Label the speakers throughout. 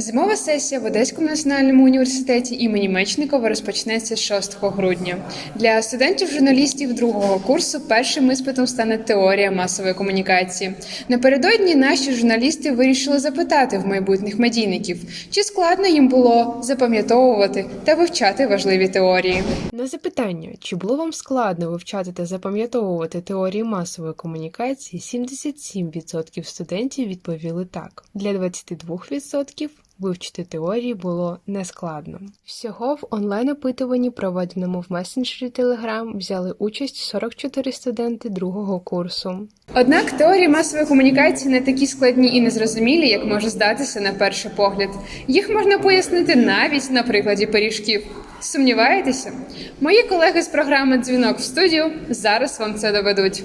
Speaker 1: Зимова сесія в Одеському національному університеті імені Мечникова розпочнеться з 6 грудня. Для студентів-журналістів другого курсу першим іспитом стане теорія масової комунікації. Напередодні наші журналісти вирішили запитати в майбутніх медійників, чи складно їм було запам'ятовувати та вивчати важливі теорії.
Speaker 2: На запитання, чи було вам складно вивчати та запам'ятовувати теорії масової комунікації, 77% студентів відповіли так. Для 22% вивчити теорії було нескладно. Всього в онлайн-опитуванні, проведеному в месенджері Telegram, взяли участь 44 студенти другого курсу.
Speaker 1: Однак теорії масової комунікації не такі складні і незрозумілі, як може здатися на перший погляд. Їх можна пояснити навіть на прикладі пиріжків. Сумніваєтеся? Мої колеги з програми Дзвінок в студію зараз вам це доведуть.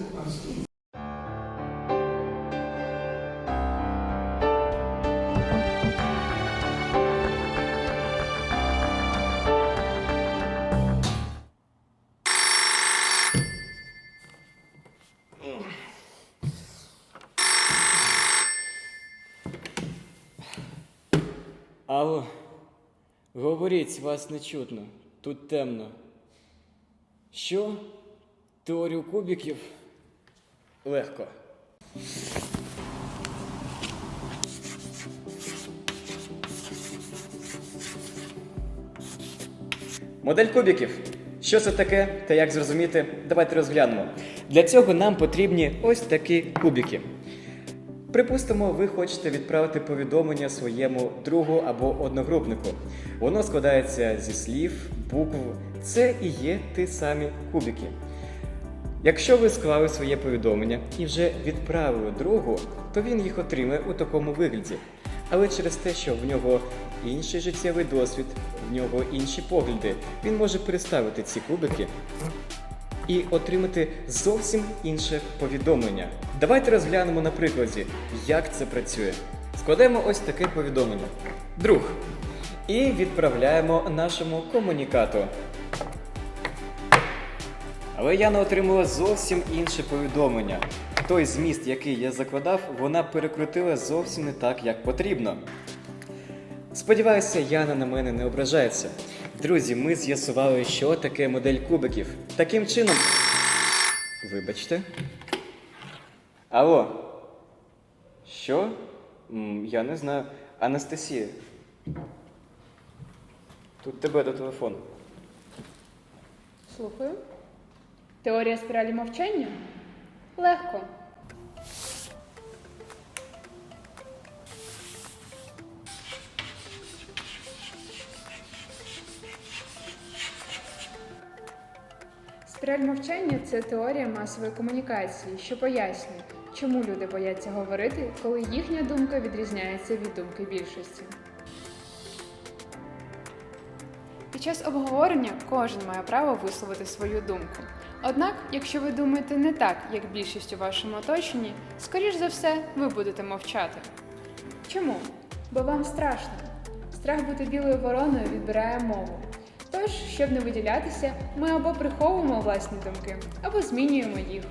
Speaker 3: Алло, говоріть, вас не чутно. Тут темно. Що? Теорію кубиків? Легко. Модель кубиків. Що це таке та як зрозуміти? Давайте розглянемо. Для цього нам потрібні ось такі кубики. Припустимо, ви хочете відправити повідомлення своєму другу або одногрупнику. Воно складається зі слів, букв. Це і є ті самі кубики. Якщо ви склали своє повідомлення і вже відправили другу, то він їх отримає у такому вигляді. Але через те, що в нього інший життєвий досвід, в нього інші погляди, він може переставити ці кубики і отримати зовсім інше повідомлення. Давайте розглянемо на прикладі, як це працює. Складемо ось таке повідомлення. Друг. І відправляємо нашому комунікату. Але Яна отримала зовсім інше повідомлення. Той зміст, який я закладав, вона перекрутила зовсім не так, як потрібно. Сподіваюся, Яна на мене не ображається. Друзі, ми з'ясували, що таке модель кубиків. Таким чином. Вибачте. Алло. Що? Я не знаю. Анастасія. Тут тебе до телефону.
Speaker 1: Слухаю. Теорія спіралі мовчання? Легко. Спіраль мовчання це теорія масової комунікації, що пояснює, чому люди бояться говорити, коли їхня думка відрізняється від думки більшості. Під час обговорення кожен має право висловити свою думку. Однак, якщо ви думаєте не так, як більшість у вашому оточенні, скоріш за все, ви будете мовчати. Чому? Бо вам страшно. Страх бути білою вороною відбирає мову. Тож, щоб не виділятися, ми або приховуємо власні думки, або змінюємо їх.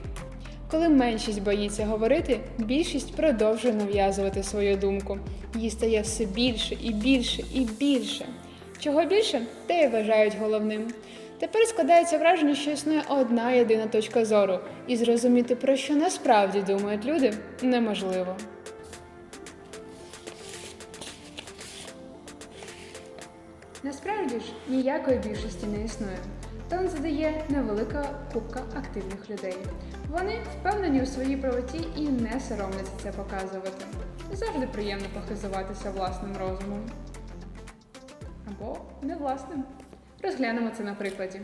Speaker 1: Коли меншість боїться говорити, більшість продовжує нав'язувати свою думку. Їй стає все більше і більше і більше. Чого більше, те й вважають головним. Тепер складається враження, що існує одна єдина точка зору, і зрозуміти, про що насправді думають люди, неможливо. Насправді ніякої більшості не існує. Тон задає невелика купка активних людей. Вони впевнені у своїй правоті і не соромляться це показувати. Завжди приємно похизуватися власним розумом. Або не власним. Розглянемо це на прикладі.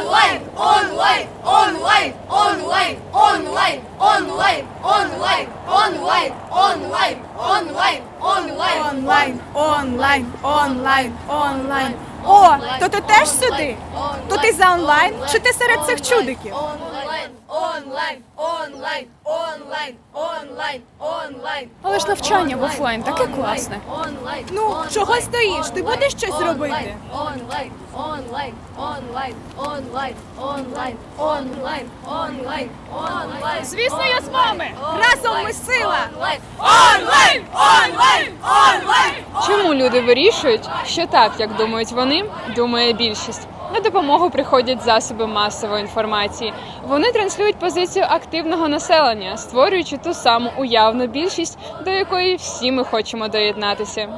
Speaker 4: Онлайн, онлайн, онлайн, онлайн, онлайн, онлайн, онлайн, онлайн, онлайн, онлайн, онлайн,
Speaker 5: Онлайн, онлайн, онлайн, онлайн. О, то ти теж сюди? То ти за онлайн чи ти серед цих чудиків?
Speaker 4: Онлайн, онлайн, онлайн, онлайн, онлайн.
Speaker 5: Але ж навчання в офлайн таке класне.
Speaker 4: Онлайн.
Speaker 5: Ну, чого стоїш? Ти будеш щось робити?
Speaker 4: Онлайн, онлайн, онлайн, онлайн, онлайн, онлайн, онлайн, онлайн.
Speaker 5: Звісно, я з вами. Разом ми сила.
Speaker 4: Онлайн.
Speaker 5: Онлайн, онлайн, онлайн.
Speaker 1: люди вирішують, що так, як думають вони, думає більшість. На допомогу приходять засоби масової інформації. Вони транслюють позицію активного населення, створюючи ту саму уявну більшість, до якої всі ми хочемо доєднатися.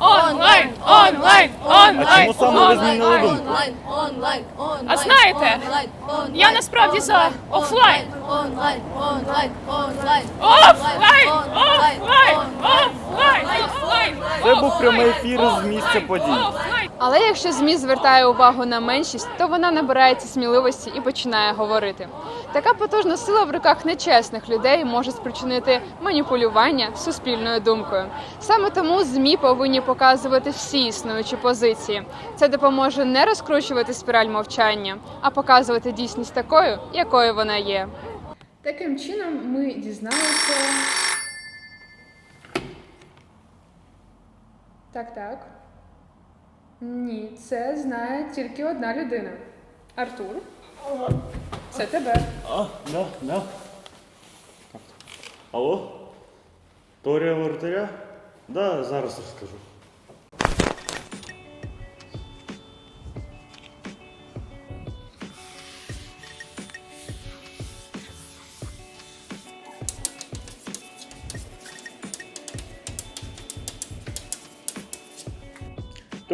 Speaker 5: Онлайн, онлайн, онлайн,
Speaker 6: чому саме ви змінили думку?
Speaker 4: Онлайн, онлайн, онлайн.
Speaker 5: А знаєте, я насправді за офлайн.
Speaker 4: Онлайн, онлайн, онлайн,
Speaker 5: Офлайн, офлайн, офлайн, офлайн.
Speaker 6: Це був прямий ефір з місця подій.
Speaker 1: Але якщо ЗМІ звертає увагу на меншість, то вона набирається сміливості і починає говорити. Така потужна сила в руках нечесних людей може спричинити маніпулювання суспільною думкою. Саме тому ЗМІ повинні показувати всі існуючі позиції. Це допоможе не розкручувати спіраль мовчання, а показувати дійсність такою, якою вона є. Таким чином ми дізналися. Так, так. Ні, це знає тільки одна людина. Артур. Це тебе.
Speaker 6: А, да, да. Алло? Торія вратаря? Да, зараз розкажу.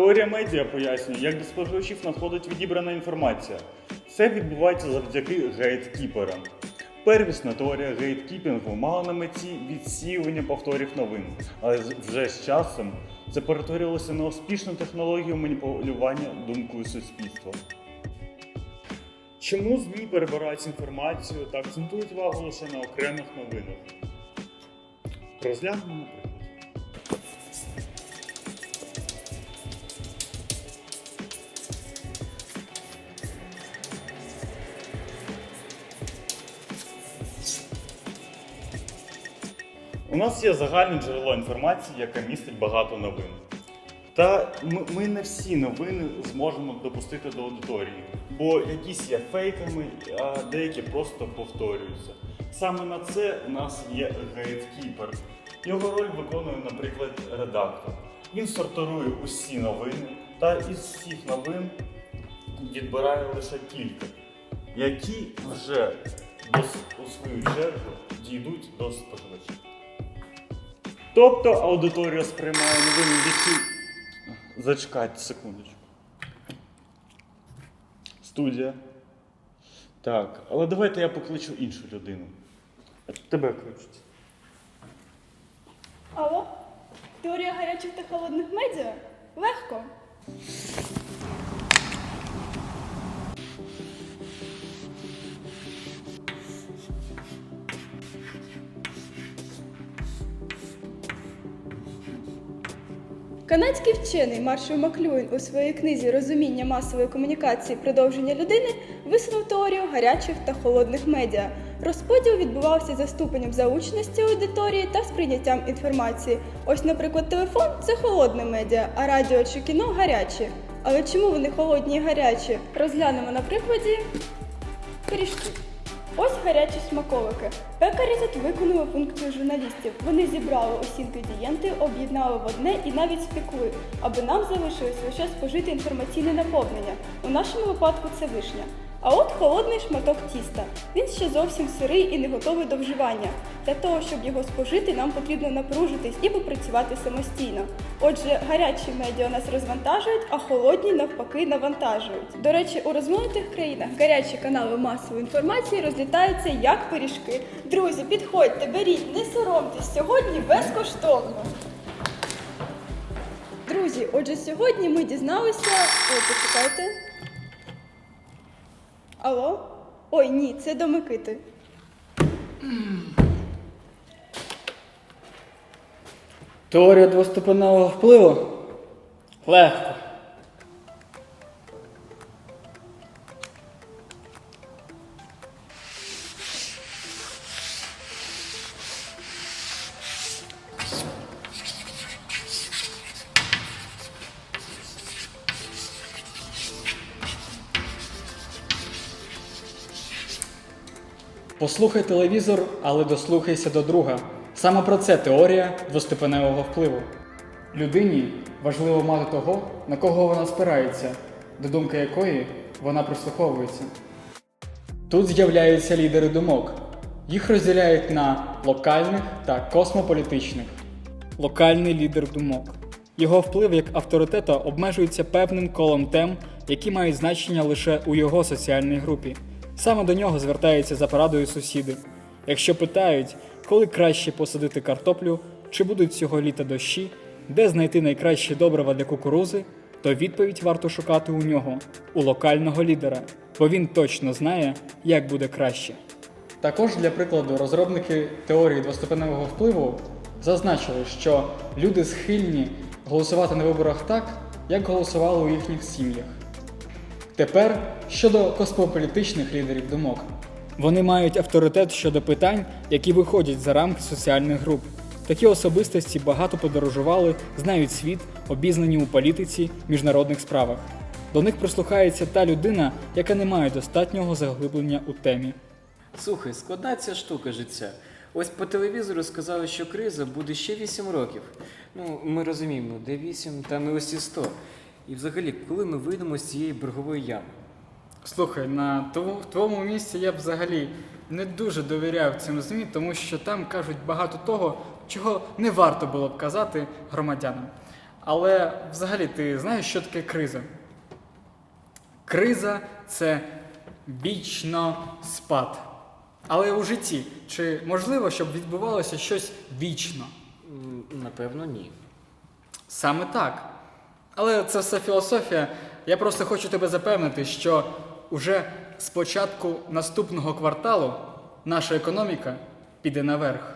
Speaker 6: Теорія медіа пояснює, як до споживачів надходить відібрана інформація. Це відбувається завдяки гейткіперам. Первісна теорія гейткіпінгу мала на меті відсіювання повторів новин, але вже з часом це перетворилося на успішну технологію маніпулювання думкою суспільства. Чому ЗМІ перебирають інформацію та акцентують увагу лише на окремих новинах? Розглянемо У нас є загальне джерело інформації, яке містить багато новин. Та ми, ми не всі новини зможемо допустити до аудиторії, бо якісь є фейками, а деякі просто повторюються. Саме на це у нас є гейткіпер. Його роль виконує, наприклад, редактор. Він сортирує усі новини та із всіх новин відбирає лише кілька, які вже у свою чергу дійдуть до споживачів. Тобто аудиторія сприймає новини, які. Зачекайте секундочку. Студія. Так, але давайте я покличу іншу людину. Тебе кличуть.
Speaker 7: Алло? Теорія гарячих та холодних медіа? Легко. Канадський вчений Маршал Маклюїн у своїй книзі Розуміння масової комунікації продовження людини висунув теорію гарячих та холодних медіа. Розподіл відбувався за ступенем заученості аудиторії та сприйняттям інформації. Ось, наприклад, телефон це холодне медіа, а радіо чи кіно гарячі. Але чому вони холодні і гарячі? Розглянемо на прикладі пиріжки. Ось гарячі смаколики. Пекарі тут виконали функцію журналістів. Вони зібрали усі інгредієнти, об'єднали в одне і навіть спекли, аби нам залишилось лише спожити інформаційне наповнення. У нашому випадку це вишня. А от холодний шматок тіста. Він ще зовсім сирий і не готовий до вживання. Для того, щоб його спожити, нам потрібно напружитись і попрацювати самостійно. Отже, гарячі медіа нас розвантажують, а холодні навпаки навантажують. До речі, у розвинутих країнах гарячі канали масової інформації розлітаються як пиріжки. Друзі, підходьте, беріть, не соромтесь, сьогодні безкоштовно. Друзі, отже, сьогодні ми дізналися. Ой, почекайте. Алло? Ой, ні, це до Микити.
Speaker 3: Теорія двоступенного впливу? Легко. Послухай телевізор, але дослухайся до друга. Саме про це теорія двоступеневого впливу. Людині
Speaker 8: важливо мати того, на кого вона спирається, до думки якої вона прислуховується. Тут з'являються лідери думок. Їх розділяють на локальних та космополітичних. Локальний лідер думок. Його вплив як авторитета обмежується певним колом тем, які мають значення лише у його соціальній групі. Саме до нього звертаються за порадою сусіди. Якщо питають, коли краще посадити картоплю, чи будуть цього літа дощі, де знайти найкращі добрива для кукурузи, то відповідь варто шукати у нього, у локального лідера, бо він точно знає, як буде краще. Також для прикладу розробники теорії двоступеневого впливу зазначили, що люди схильні голосувати на виборах так, як голосували у їхніх сім'ях. Тепер щодо космополітичних лідерів думок. Вони мають авторитет щодо питань, які виходять за рамки соціальних груп. Такі особистості багато подорожували, знають світ, обізнані у політиці, міжнародних справах. До них прислухається та людина, яка не має достатнього заглиблення у темі.
Speaker 3: Слухай, складна ця штука життя. Ось по телевізору сказали, що криза буде ще 8 років. Ну, ми розуміємо, де 8, там і ось і 100. І взагалі, коли ми вийдемо з цієї боргової ями?
Speaker 8: Слухай, на тво- в твоєму місці я б взагалі не дуже довіряв цим ЗМІ, тому що там кажуть багато того, чого не варто було б казати громадянам. Але взагалі ти знаєш, що таке криза? Криза це вічно спад. Але у житті чи можливо, щоб відбувалося щось вічно?
Speaker 3: М, Напевно, ні.
Speaker 8: Саме так. Але це все філософія. Я просто хочу тебе запевнити, що уже з початку наступного кварталу наша економіка піде наверх.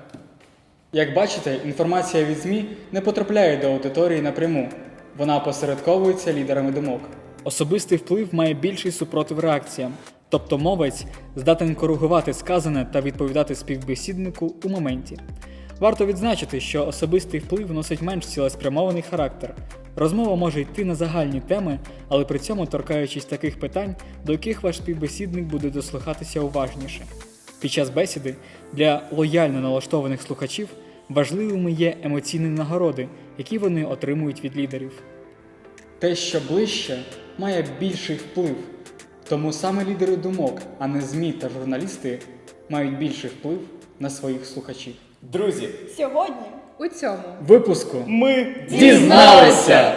Speaker 8: Як бачите, інформація від ЗМІ не потрапляє до аудиторії напряму. Вона опосередковується лідерами думок. Особистий вплив має більший супротив реакціям, тобто мовець здатен коригувати сказане та відповідати співбесіднику у моменті. Варто відзначити, що особистий вплив носить менш цілеспрямований характер. Розмова може йти на загальні теми, але при цьому торкаючись таких питань, до яких ваш співбесідник буде дослухатися уважніше. Під час бесіди для лояльно налаштованих слухачів важливими є емоційні нагороди, які вони отримують від лідерів. Те, що ближче, має більший вплив. Тому саме лідери думок, а не ЗМІ та журналісти, мають більший вплив на своїх слухачів.
Speaker 3: Друзі,
Speaker 7: Сьогодні
Speaker 1: У цьому
Speaker 8: Випуску
Speaker 6: Ми
Speaker 3: дізналися!